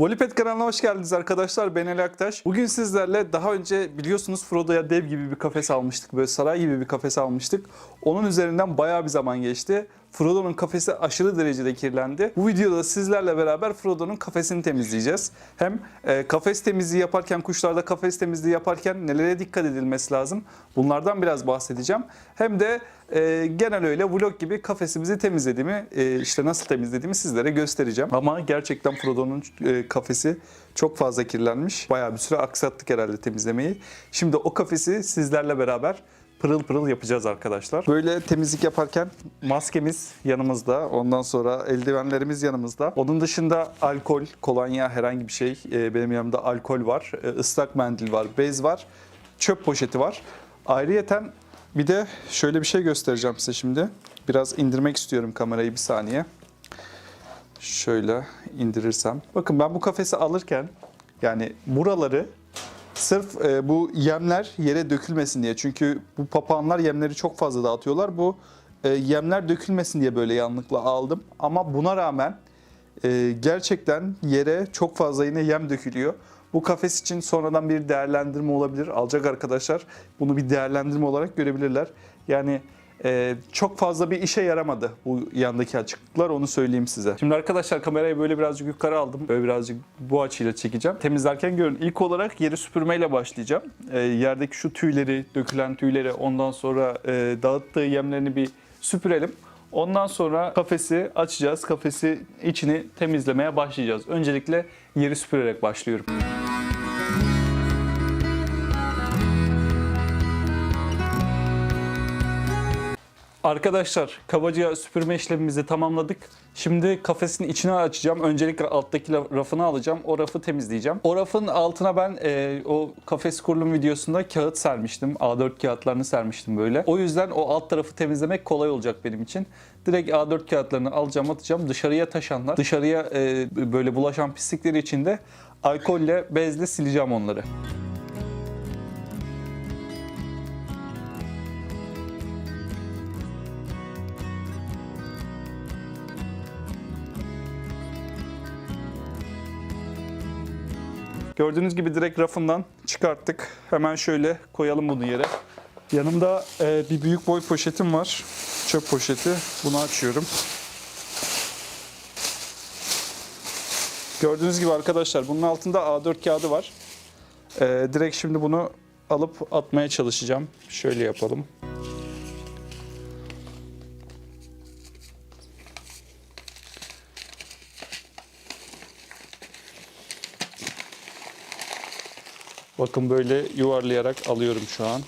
Volipet kanalına hoş geldiniz arkadaşlar. Ben Ali Aktaş. Bugün sizlerle daha önce biliyorsunuz Frodo'ya dev gibi bir kafes almıştık. Böyle saray gibi bir kafes almıştık. Onun üzerinden bayağı bir zaman geçti. Frodo'nun kafesi aşırı derecede kirlendi. Bu videoda sizlerle beraber Frodo'nun kafesini temizleyeceğiz. Hem e, kafes temizliği yaparken, kuşlarda kafes temizliği yaparken nelere dikkat edilmesi lazım? Bunlardan biraz bahsedeceğim. Hem de e, genel öyle vlog gibi kafesimizi temizlediğimi, e, işte nasıl temizlediğimi sizlere göstereceğim. Ama gerçekten Frodo'nun e, kafesi çok fazla kirlenmiş. Bayağı bir süre aksattık herhalde temizlemeyi. Şimdi o kafesi sizlerle beraber pırıl pırıl yapacağız arkadaşlar. Böyle temizlik yaparken maskemiz yanımızda. Ondan sonra eldivenlerimiz yanımızda. Onun dışında alkol, kolonya herhangi bir şey. e, benim yanımda alkol var. e, ıslak mendil var, bez var. Çöp poşeti var. Ayrıyeten bir de şöyle bir şey göstereceğim size şimdi. Biraz indirmek istiyorum kamerayı bir saniye. Şöyle indirirsem. Bakın ben bu kafesi alırken yani buraları sırf e, bu yemler yere dökülmesin diye. Çünkü bu papağanlar yemleri çok fazla dağıtıyorlar. Bu e, yemler dökülmesin diye böyle yanlıkla aldım. Ama buna rağmen e, gerçekten yere çok fazla yine yem dökülüyor. Bu kafes için sonradan bir değerlendirme olabilir. Alacak arkadaşlar bunu bir değerlendirme olarak görebilirler. Yani ee, çok fazla bir işe yaramadı bu yandaki açıklıklar onu söyleyeyim size. Şimdi arkadaşlar kamerayı böyle birazcık yukarı aldım. Böyle birazcık bu açıyla çekeceğim. Temizlerken görün. İlk olarak yeri süpürmeyle başlayacağım. Ee, yerdeki şu tüyleri, dökülen tüyleri ondan sonra e, dağıttığı yemlerini bir süpürelim. Ondan sonra kafesi açacağız. Kafesi içini temizlemeye başlayacağız. Öncelikle yeri süpürerek başlıyorum. Arkadaşlar kabaca süpürme işlemimizi tamamladık. Şimdi kafesin içine açacağım. Öncelikle alttaki rafını alacağım. O rafı temizleyeceğim. O rafın altına ben e, o kafes kurulum videosunda kağıt sermiştim. A4 kağıtlarını sermiştim böyle. O yüzden o alt tarafı temizlemek kolay olacak benim için. Direkt A4 kağıtlarını alacağım atacağım. Dışarıya taşanlar, dışarıya e, böyle bulaşan pislikleri için de alkolle, bezle sileceğim onları. Gördüğünüz gibi direkt rafından çıkarttık. Hemen şöyle koyalım bunu yere. Yanımda e, bir büyük boy poşetim var. Çöp poşeti. Bunu açıyorum. Gördüğünüz gibi arkadaşlar bunun altında A4 kağıdı var. E, direkt şimdi bunu alıp atmaya çalışacağım. Şöyle yapalım. Bakın böyle yuvarlayarak alıyorum şu an.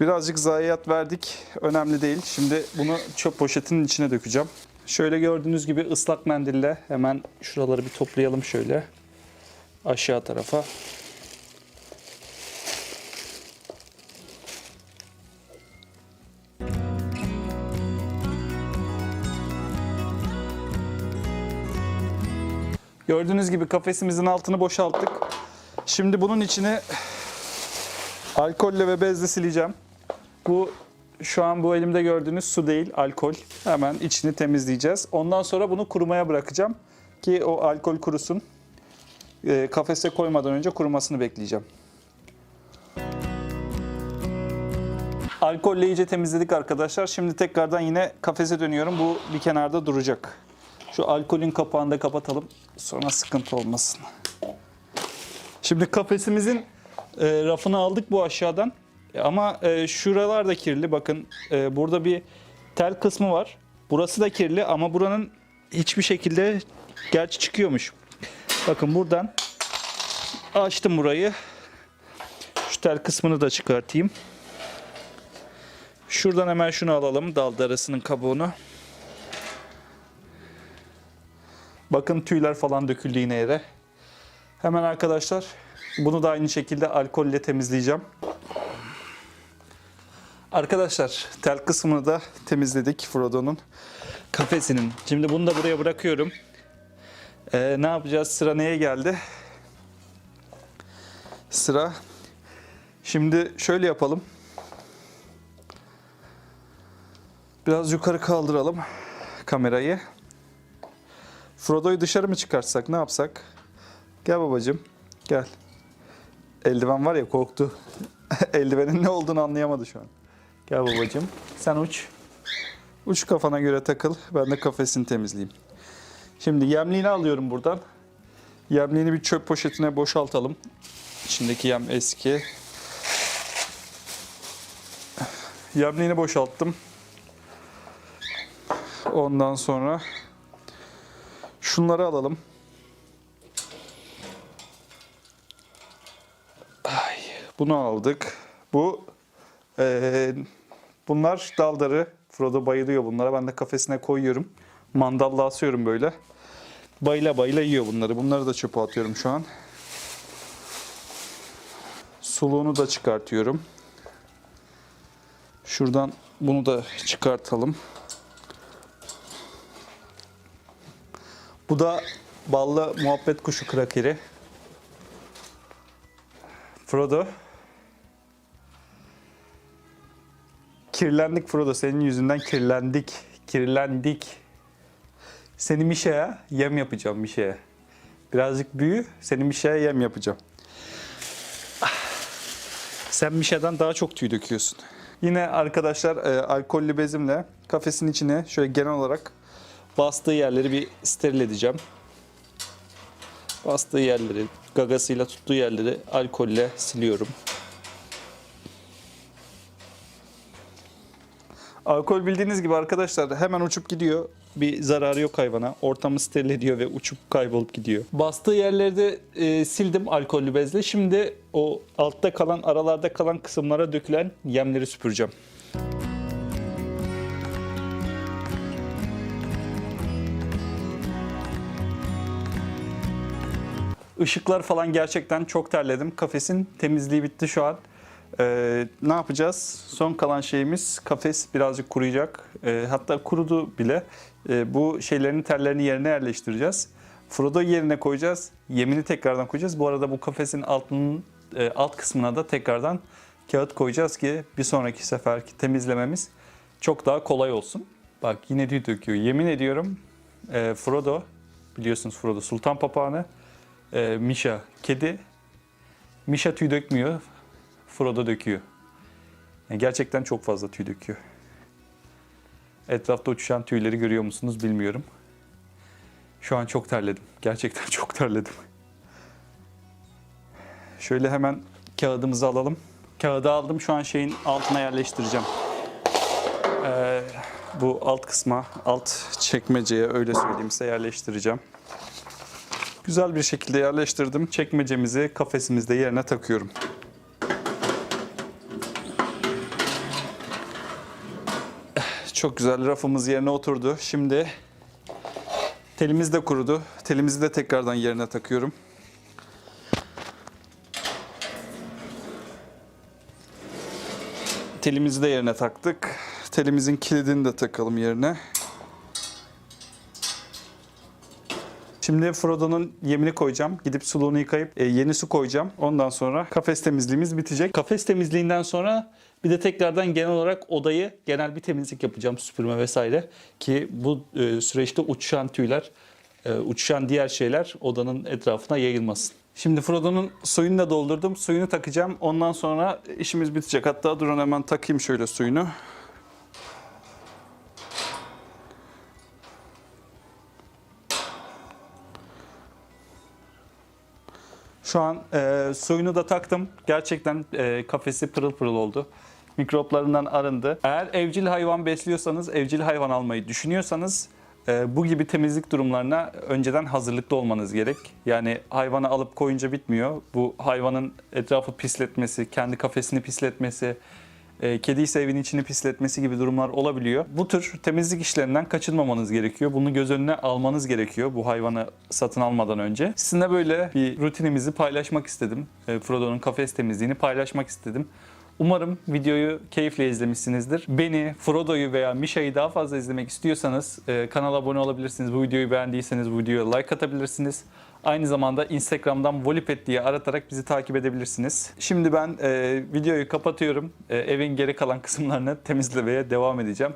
Birazcık zayiat verdik. Önemli değil. Şimdi bunu çöp poşetinin içine dökeceğim. Şöyle gördüğünüz gibi ıslak mendille hemen şuraları bir toplayalım şöyle. Aşağı tarafa. Gördüğünüz gibi kafesimizin altını boşalttık. Şimdi bunun içine Alkolle ve bezle sileceğim. Bu şu an bu elimde gördüğünüz su değil, alkol. Hemen içini temizleyeceğiz. Ondan sonra bunu kurumaya bırakacağım ki o alkol kurusun. E, kafese koymadan önce kurumasını bekleyeceğim. Alkolle iyice temizledik arkadaşlar. Şimdi tekrardan yine kafese dönüyorum. Bu bir kenarda duracak. Şu alkolün kapağını da kapatalım. Sonra sıkıntı olmasın. Şimdi kafesimizin e, rafını aldık bu aşağıdan. E, Ama e, şuralar da kirli. Bakın e, burada bir tel kısmı var. Burası da kirli ama buranın hiçbir şekilde gerçi çıkıyormuş. Bakın buradan açtım burayı. Şu tel kısmını da çıkartayım. Şuradan hemen şunu alalım. Dal darasının kabuğunu. Bakın tüyler falan döküldü yine yere. Hemen arkadaşlar bunu da aynı şekilde alkolle temizleyeceğim. Arkadaşlar tel kısmını da temizledik Frodo'nun kafesinin. Şimdi bunu da buraya bırakıyorum. Ee, ne yapacağız? Sıra neye geldi? Sıra. Şimdi şöyle yapalım. Biraz yukarı kaldıralım kamerayı. Frodo'yu dışarı mı çıkartsak? Ne yapsak? Gel babacığım. Gel. Eldiven var ya korktu. Eldivenin ne olduğunu anlayamadı şu an. Gel babacığım. Sen uç. Uç kafana göre takıl. Ben de kafesini temizleyeyim. Şimdi yemliğini alıyorum buradan. Yemliğini bir çöp poşetine boşaltalım. İçindeki yem eski. Yemliğini boşalttım. Ondan sonra şunları alalım. Ay, bunu aldık. Bu eee, bunlar daldarı. Frodo bayılıyor bunlara. Ben de kafesine koyuyorum. Mandalla asıyorum böyle. Bayla bayla yiyor bunları. Bunları da çöpe atıyorum şu an. Suluğunu da çıkartıyorum. Şuradan bunu da çıkartalım. Bu da ballı muhabbet kuşu krakeri. Frodo. Kirlendik Frodo. Senin yüzünden kirlendik. Kirlendik. Seni Mişe'ye yem yapacağım Mişe'ye. Birazcık büyü, seni Mişe'ye yem yapacağım. Sen Mişe'den daha çok tüy döküyorsun. Yine arkadaşlar e, alkollü bezimle kafesin içine şöyle genel olarak bastığı yerleri bir steril edeceğim. Bastığı yerleri, gagasıyla tuttuğu yerleri alkolle siliyorum. Alkol bildiğiniz gibi arkadaşlar hemen uçup gidiyor. Bir zararı yok hayvana. Ortamı steril ediyor ve uçup kaybolup gidiyor. Bastığı yerleri de e, sildim alkollü bezle. Şimdi o altta kalan, aralarda kalan kısımlara dökülen yemleri süpüreceğim. Işıklar falan gerçekten çok terledim. Kafesin temizliği bitti şu an. Ee, ne yapacağız? Son kalan şeyimiz kafes birazcık kuruyacak. Ee, hatta kurudu bile. Ee, bu şeylerin tellerini yerine yerleştireceğiz. Frodo yerine koyacağız. Yemini tekrardan koyacağız. Bu arada bu kafesin altının e, alt kısmına da tekrardan kağıt koyacağız ki bir sonraki seferki temizlememiz çok daha kolay olsun. Bak yine tüy döküyor. Yemin ediyorum e, Frodo biliyorsunuz Frodo sultan papağanı. E, Misha kedi. Misha tüy dökmüyor. Frodo döküyor. Yani gerçekten çok fazla tüy döküyor. Etrafta uçuşan tüyleri görüyor musunuz bilmiyorum. Şu an çok terledim. Gerçekten çok terledim. Şöyle hemen kağıdımızı alalım. Kağıdı aldım. Şu an şeyin altına yerleştireceğim. Ee, bu alt kısma, alt çekmeceye öyle söyleyeyim size yerleştireceğim. Güzel bir şekilde yerleştirdim. Çekmecemizi kafesimizde yerine takıyorum. Çok güzel rafımız yerine oturdu. Şimdi telimiz de kurudu. Telimizi de tekrardan yerine takıyorum. Telimizi de yerine taktık. Telimizin kilidini de takalım yerine. Şimdi Frodo'nun yemini koyacağım. Gidip suluğunu yıkayıp e, yeni su koyacağım. Ondan sonra kafes temizliğimiz bitecek. Kafes temizliğinden sonra bir de tekrardan genel olarak odayı genel bir temizlik yapacağım. Süpürme vesaire. Ki bu e, süreçte uçuşan tüyler, e, uçuşan diğer şeyler odanın etrafına yayılmasın. Şimdi Frodo'nun suyunu da doldurdum. Suyunu takacağım. Ondan sonra işimiz bitecek. Hatta durun hemen takayım şöyle suyunu. Şu an e, suyunu da taktım. Gerçekten e, kafesi pırıl pırıl oldu. Mikroplarından arındı. Eğer evcil hayvan besliyorsanız, evcil hayvan almayı düşünüyorsanız e, bu gibi temizlik durumlarına önceden hazırlıklı olmanız gerek. Yani hayvanı alıp koyunca bitmiyor. Bu hayvanın etrafı pisletmesi, kendi kafesini pisletmesi, e, kedi ise evin içini pisletmesi gibi durumlar olabiliyor. Bu tür temizlik işlerinden kaçınmamanız gerekiyor. Bunu göz önüne almanız gerekiyor bu hayvanı satın almadan önce. Sizinle böyle bir rutinimizi paylaşmak istedim. E, Frodo'nun kafes temizliğini paylaşmak istedim. Umarım videoyu keyifle izlemişsinizdir. Beni, Frodo'yu veya Misha'yı daha fazla izlemek istiyorsanız e, kanala abone olabilirsiniz. Bu videoyu beğendiyseniz bu videoya like atabilirsiniz. Aynı zamanda Instagram'dan Volipet diye aratarak bizi takip edebilirsiniz. Şimdi ben e, videoyu kapatıyorum. E, evin geri kalan kısımlarını temizlemeye devam edeceğim.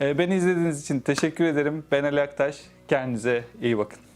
E, beni izlediğiniz için teşekkür ederim. Ben Ali Aktaş. Kendinize iyi bakın.